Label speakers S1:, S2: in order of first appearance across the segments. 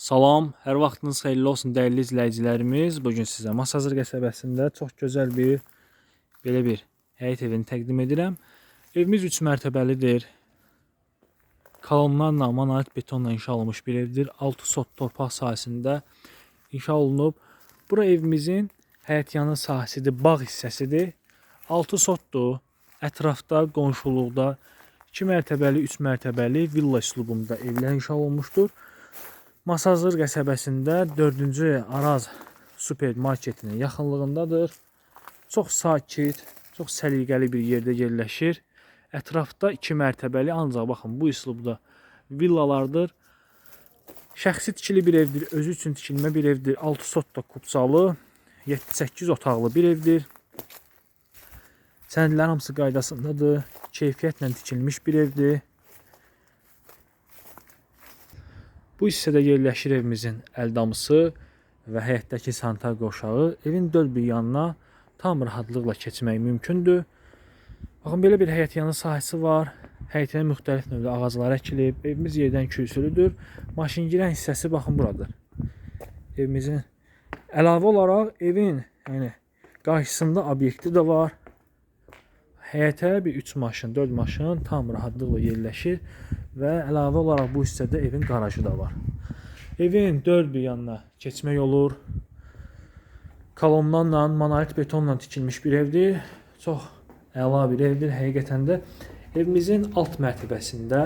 S1: Salam, hər vaxtınız xeyirli olsun dəyərli izləyicilərimiz. Bu gün sizə Masazır qəsəbəsində çox gözəl bir belə bir həyət evini təqdim edirəm. Evimiz 3 mərtəbəlidir. Kolonlarla, monolit betonla inşa olunmuş bir evdir. 6 sot torpaq sahəsində inşa olunub. Bura evimizin həyətyanı sahəsidir, bağ hissəsidir. 6 sotdur. Ətrafda, qonşuluqda 2 mərtəbəli, 3 mərtəbəli villa üslubunda evlər inşa olunmuşdur. Masazır qəsəbəsində 4-cü Araz supermarketinin yaxınlığındadır. Çox sakit, çox səliqəli bir yerdə yerləşir. Ətrafda 2 mərtəbəli, ancaq baxın bu üslubda villalardır. Şəxsi tikili bir evdir, özü üçün tikilmə bir evdir. 6 sotda kupçalı, 7-8 otaqlı bir evdir. Sənədlər hamısı qaydasındadır. Keyfiyyətlə tikilmiş bir evdir. Bu hissədə yerləşir evimizin əldamısı və həyətdəki sanitar qovşağı. Evin dörd bir yanına tam rahatlıqla keçmək mümkündür. Baxın belə bir həyət yanı sahəsi var. Həyətinə müxtəlif növdə ağaclar əkilib. Evimiz yerdən kürsülüdür. Maşın girən hissəsi baxın buradır. Evimizin əlavə olaraq evin yəni qarşısında obyekti də var. Həyətə bir 3 maşın, 4 maşın tam rahatlıqla yerləşir və əlavə olaraq bu hissədə evin qarajı da var. Evin dörd bir yanına keçmək olur. Kolonlarla, monolit betonla tikilmiş bir evdir. Çox əla bir evdir həqiqətən də. Evimizin alt mərtəbəsində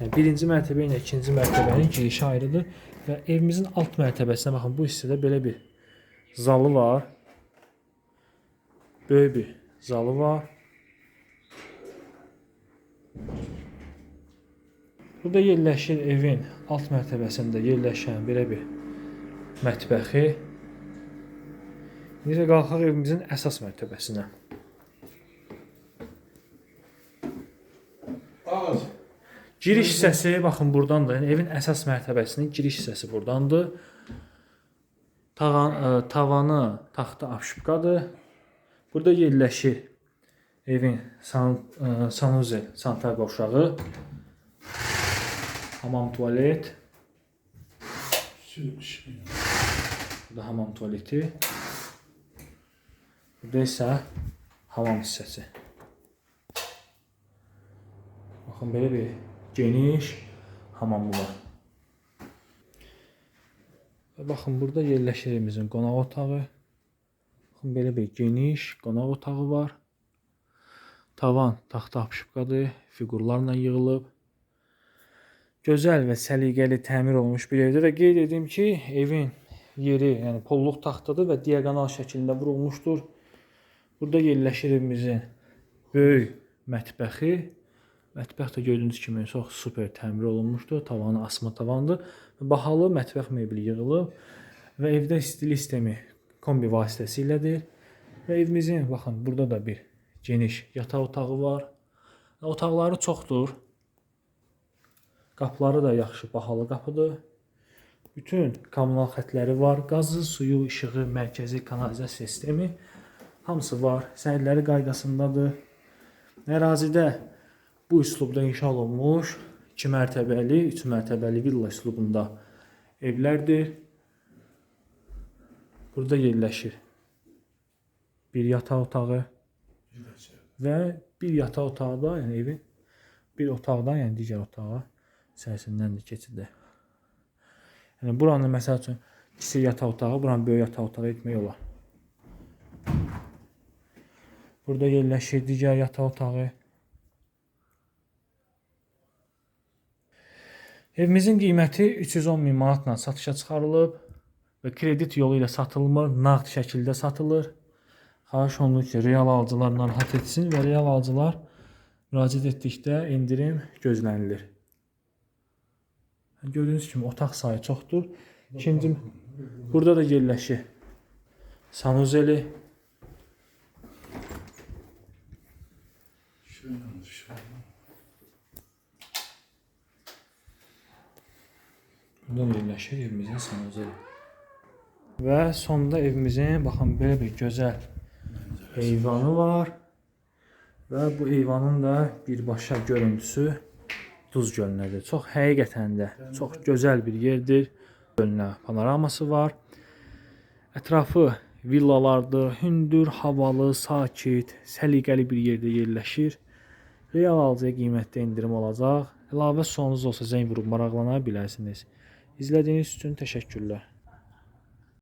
S1: yəni birinci mərtəbə ilə ikinci mərtəbənin girişi ayrıdır və evimizin alt mərtəbəsinə baxın bu hissədə belə bir zalı var. Böyük bir zalı var. Burada yerləşir evin alt mərtəbəsində yerləşən belə bir mətbəxi. İndi qalxaq evimizin əsas mərtəbəsinə.
S2: Az.
S1: Giriş hissəsi baxın burdandır. Yəni evin əsas mərtəbəsinin giriş hissəsi burdandır. Tavan, ə, tavanı taxta apşıpqadır. Burada yerləşir evin san, ə, sanuzel sanitar qovşağı, hamam tualet, burada hamam tualeti. Burada isə hamam hissəsi. Baxın belə bir geniş hamamı var. Baxın burada yerləşir evimizin qonaq otağı. Baxın belə bir geniş qonaq otağı var. Tavan taxta apşıpqadır, fiqurlarla yığılıb. Gözəl və səliqəli təmir olunmuş bir evdir və qeyd edim ki, evin yeri, yəni polluq taxtadır və diaqonal şəklində vurulmuşdur. Burada yerləşir evimizin böyük mətbəxi. Mətbəx də gördüyünüz kimi çox super təmir olunmuşdur. Tavanı asma tavandır. Bahalı mətbəx mebeli yığılıb və evdə istilik sistemi kombi vasitəsilədir. Və evimizin baxın burada da bir geniş yataq otağı var. Otaqları çoxdur. Qapıları da yaxşı bahalı qapıdır. Bütün kommunal xətləri var. Qazı, suyu, işığı, mərkəzi kanalizasiya sistemi hamısı var. Sənədləri qaydasındadır. Ərazidə bu üslubda inşa olunmuş 2 mərtəbəli, 3 mərtəbəli villa üslubunda evlərdir. Burada yerləşir bir yataq otağı və bir yataq otağı da, yəni evin bir otaqdan, yəni digər otağa içərisindən də keçidir. Yəni buranı məsəl üçün kiçik yataq otağı, buranı böyük yataq otağı etmək olar. Burada yerləşir digər yataq otağı. Evimizin qiyməti 310 min manatla satışa çıxarılıb kredit yolu ilə satılmır, nağd şəkildə satılır. Xahiş olunur ki, real alıcılar narahat etsin və real alıcılar müraciət etdikdə endirim gözlənilir. Gördüyünüz kimi otaq sayı çoxdur. İkinci burada da yerləşir sanuzeli.
S2: Şöyle şöyle.
S1: Burada yerləşir evimizin sanuzeli. Və sonda evimizin baxın belə bir gözəl eyvanı var. Və bu eyvanın da birbaşa görüntüsü Duz gölünədir. Çox həqiqətən də çox gözəl bir yerdir. Gölünə panoraması var. Ətrafı villalardır, hündür, havalı, sakit, səliqəli bir yerdə yerləşir. Real alıcıya qiymətdə endirim olacaq. Əlavə sualınız olsa zəng vurub maraqlana bilərsiniz. İzlədiyiniz üçün təşəkkürlər.